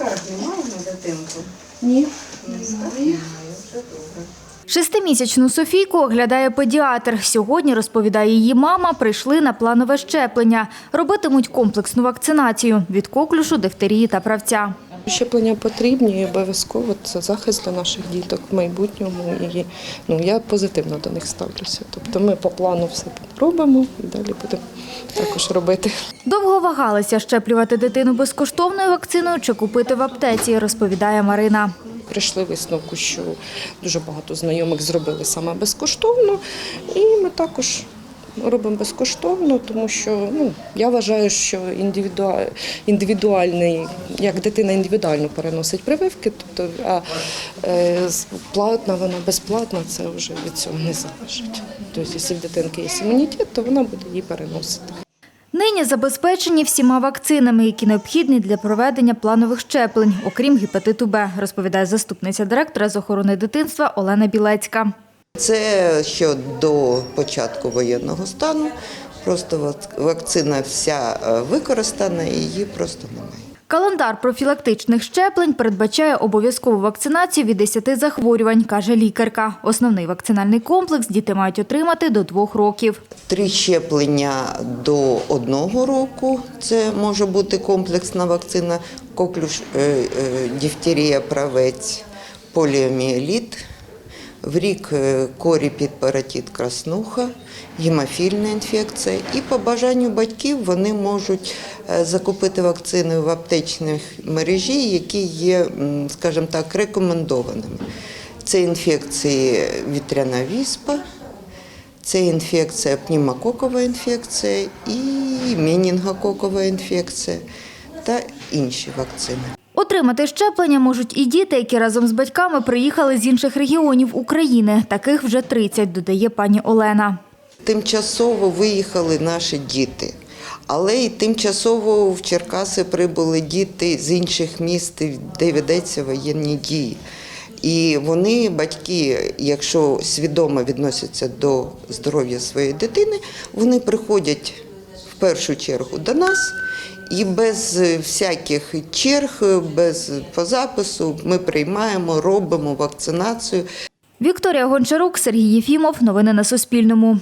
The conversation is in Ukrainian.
скарг немає на дитинку? Ні. Немає. Вже добре. Шестимісячну Софійку оглядає педіатр. Сьогодні, розповідає її мама, прийшли на планове щеплення. Робитимуть комплексну вакцинацію від коклюшу, дифтерії та правця. Щеплення потрібні і обов'язково це захист для наших діток в майбутньому. І ну, я позитивно до них ставлюся. Тобто ми по плану все робимо і далі будемо також робити. Довго вагалися щеплювати дитину безкоштовною вакциною чи купити в аптеці, розповідає Марина. Прийшли висновку, що дуже багато знайомих зробили саме безкоштовно, і ми також робимо безкоштовно, тому що ну, я вважаю, що індивідуа- індивідуальний, як дитина індивідуально переносить прививки, тобто а е, платна вона безплатна, це вже від цього не залежить. Тобто, якщо в дитинки є імунітет, то вона буде її переносити. Нині забезпечені всіма вакцинами, які необхідні для проведення планових щеплень, окрім гепатиту Б, розповідає заступниця директора з охорони дитинства Олена Білецька. Це ще до початку воєнного стану. Просто вакцина вся е, використана, і її просто немає. Календар профілактичних щеплень передбачає обов'язкову вакцинацію від 10 захворювань, каже лікарка. Основний вакцинальний комплекс діти мають отримати до двох років. Три щеплення до одного року. Це може бути комплексна вакцина, коклюш, е, е, дифтерія, правець, поліоміеліт. В рік е, коріпід, паратит, краснуха, гемофільна інфекція. І по бажанню батьків вони можуть е, закупити вакцини в аптечній мережі, які є, скажімо так, рекомендованими. Це інфекції вітряна віспа, це інфекція, пневмококова інфекція і менінгококова інфекція та інші вакцини. Отримати щеплення можуть і діти, які разом з батьками приїхали з інших регіонів України. Таких вже 30, додає пані Олена. Тимчасово виїхали наші діти, але і тимчасово в Черкаси прибули діти з інших міст, де ведеться воєнні дії. І вони, батьки, якщо свідомо відносяться до здоров'я своєї дитини, вони приходять першу чергу до нас. І без всяких черг, без по запису ми приймаємо, робимо вакцинацію. Вікторія Гончарук, Сергій Єфімов. Новини на Суспільному.